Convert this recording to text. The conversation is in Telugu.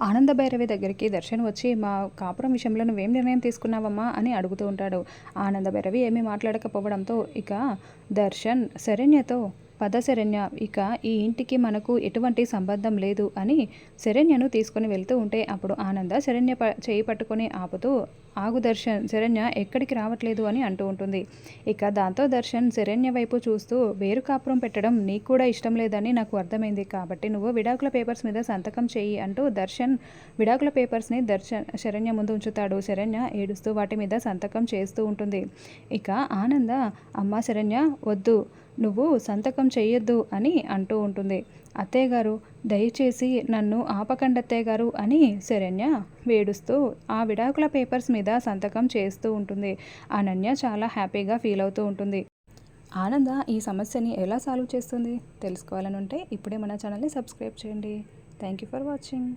ఆనంద భైరవి దగ్గరికి దర్శన్ వచ్చి మా కాపురం విషయంలో నువ్వేం నిర్ణయం తీసుకున్నావమ్మా? అని అడుగుతూ ఉంటాడు. ఆనంద భైరవి ఏమీ మాట్లాడకపోవడంతో ఇక దర్శన్ శరణ్యతో పద శరణ్య ఇక ఈ ఇంటికి మనకు ఎటువంటి సంబంధం లేదు అని శరణ్యను తీసుకొని వెళ్తూ ఉంటే అప్పుడు ఆనంద శరణ్య ప చేయి పట్టుకొని ఆపుతూ ఆగు దర్శన్ శరణ్య ఎక్కడికి రావట్లేదు అని అంటూ ఉంటుంది. ఇక దాంతో దర్శన్ శరణ్య వైపు చూస్తూ వేరు కాపురం పెట్టడం నీకు కూడా ఇష్టం లేదని నాకు అర్థమైంది. కాబట్టి నువ్వు విడాకుల పేపర్స్ మీద సంతకం చెయ్యి అంటూ దర్శన్ విడాకుల పేపర్స్ని దర్శన్ శరణ్య ముందు ఉంచుతాడు. శరణ్య ఏడుస్తూ వాటి మీద సంతకం చేస్తూ ఉంటుంది. ఇక ఆనంద అమ్మ శరణ్య వద్దు నువ్వు సంతకం చేయొద్దు అని అంటూ ఉంటుంది. అత్తయ్య గారు దయచేసి నన్ను ఆపకండి అత్తయ్య గారు అని శరణ్య వేడుస్తూ ఆ విడాకుల పేపర్స్ మీద సంతకం చేస్తూ ఉంటుంది. అనన్య చాలా హ్యాపీగా ఫీల్ అవుతూ ఉంటుంది. ఆనంద ఈ సమస్యని ఎలా సాల్వ్ చేస్తుంది? తెలుసుకోవాలని ఉంటే ఇప్పుడే మన ఛానల్ని సబ్స్క్రైబ్ చేయండి. Thank you for watching.